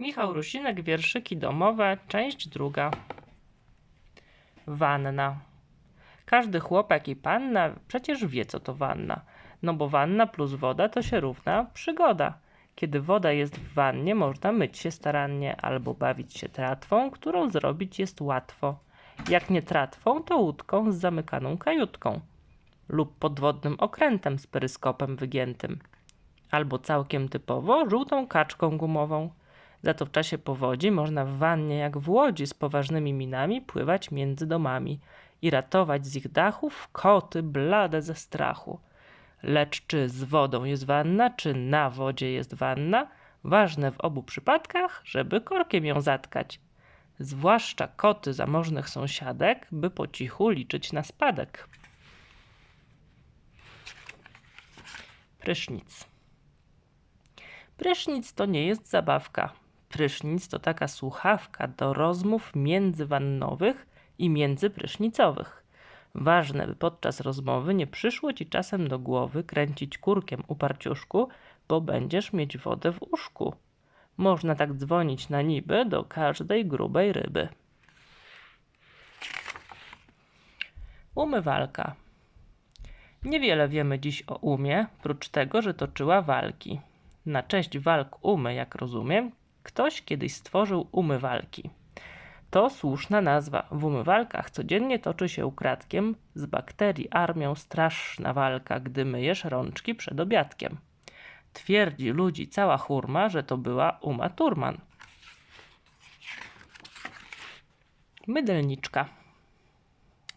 Michał Rusinek, wierszyki domowe, część druga. Wanna. Każdy chłopak i panna przecież wie, co to wanna. No bo wanna plus woda to się równa przygoda. Kiedy woda jest w wannie, można myć się starannie albo bawić się tratwą, którą zrobić jest łatwo. Jak nie tratwą, to łódką z zamykaną kajutką lub podwodnym okrętem z peryskopem wygiętym, albo całkiem typowo żółtą kaczką gumową. Za to w czasie powodzi można w wannie jak w łodzi z poważnymi minami pływać między domami i ratować z ich dachów koty blade ze strachu. Lecz czy z wodą jest wanna, czy na wodzie jest wanna, ważne w obu przypadkach, żeby korkiem ją zatkać. Zwłaszcza koty zamożnych sąsiadek, by po cichu liczyć na spadek. Prysznic. Prysznic to nie jest zabawka. Prysznic to taka słuchawka do rozmów międzywannowych i międzyprysznicowych. Ważne, by podczas rozmowy nie przyszło ci czasem do głowy kręcić kurkiem u parciuszku, bo będziesz mieć wodę w uszku. Można tak dzwonić na niby do każdej grubej ryby. Umywalka. Niewiele wiemy dziś o umie, prócz tego, że toczyła walki. Na cześć walk umy, jak rozumiem, ktoś kiedyś stworzył umywalki. To słuszna nazwa. W umywalkach codziennie toczy się ukradkiem z bakterii armią straszna walka, gdy myjesz rączki przed obiadkiem. Twierdzi ludzi cała hurma, że to była Uma Turman. Mydelniczka.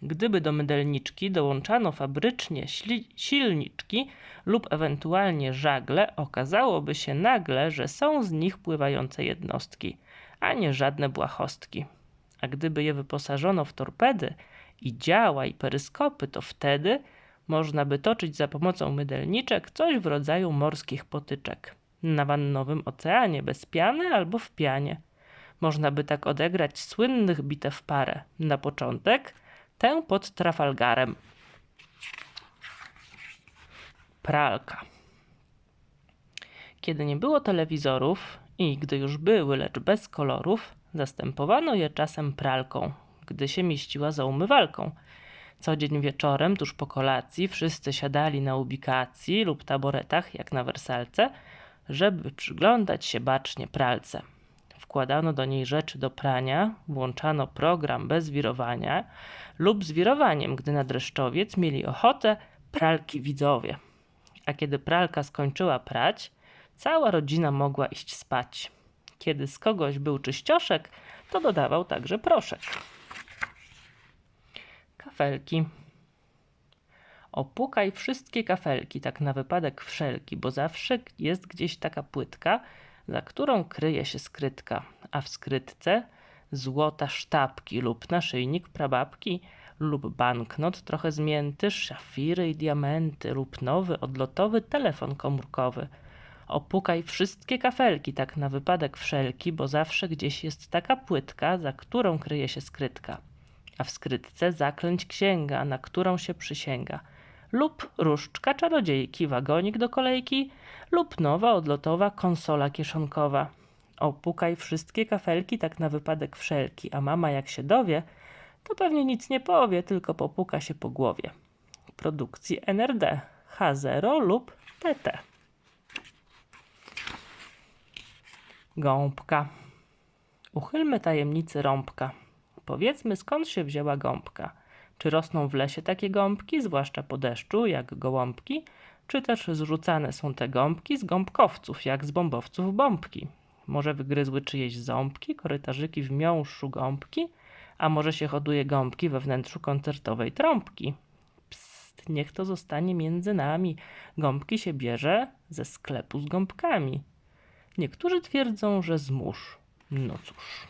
Gdyby do mydelniczki dołączano fabrycznie silniczki lub ewentualnie żagle, okazałoby się nagle, że są z nich pływające jednostki, a nie żadne błahostki. A gdyby je wyposażono w torpedy i działa i peryskopy, to wtedy można by toczyć za pomocą mydelniczek coś w rodzaju morskich potyczek. Na wannowym oceanie bez piany albo w pianie. Można by tak odegrać słynnych bitew parę. Na początek tę pod Trafalgarem. Pralka. Kiedy nie było telewizorów i gdy już były, lecz bez kolorów, zastępowano je czasem pralką, gdy się mieściła za umywalką. Co dzień wieczorem, tuż po kolacji, wszyscy siadali na ubikacji lub taboretach, jak na wersalce, żeby przyglądać się bacznie pralce. Wkładano do niej rzeczy do prania, włączano program bez wirowania lub z wirowaniem, gdy na dreszczowiec mieli ochotę pralki widzowie. A kiedy pralka skończyła prać, cała rodzina mogła iść spać. Kiedy z kogoś był czyścioszek, to dodawał także proszek. Kafelki. Opukaj wszystkie kafelki, tak na wypadek wszelki, bo zawsze jest gdzieś taka płytka, za którą kryje się skrytka, a w skrytce złota sztabki lub naszyjnik prababki lub banknot trochę zmięty, szafiry i diamenty lub nowy odlotowy telefon komórkowy. Opukaj wszystkie kafelki, tak na wypadek wszelki, bo zawsze gdzieś jest taka płytka, za którą kryje się skrytka, a w skrytce zaklęć księga, na którą się przysięga – lub różdżka czarodziejki, wagonik do kolejki lub nowa odlotowa konsola kieszonkowa. Opukaj wszystkie kafelki tak na wypadek wszelki, a mama jak się dowie, to pewnie nic nie powie, tylko popuka się po głowie. Produkcji NRD H0 lub TT. Gąbka. Uchylmy tajemnicy rąbka. Powiedzmy skąd się wzięła gąbka. Czy rosną w lesie takie gąbki, zwłaszcza po deszczu, jak gołąbki, czy też zrzucane są te gąbki z gąbkowców, jak z bombowców bombki? Może wygryzły czyjeś ząbki, korytarzyki w miąższu gąbki, a może się hoduje gąbki we wnętrzu koncertowej trąbki? Psst, niech to zostanie między nami. Gąbki się bierze ze sklepu z gąbkami. Niektórzy twierdzą, że z mórz. No cóż.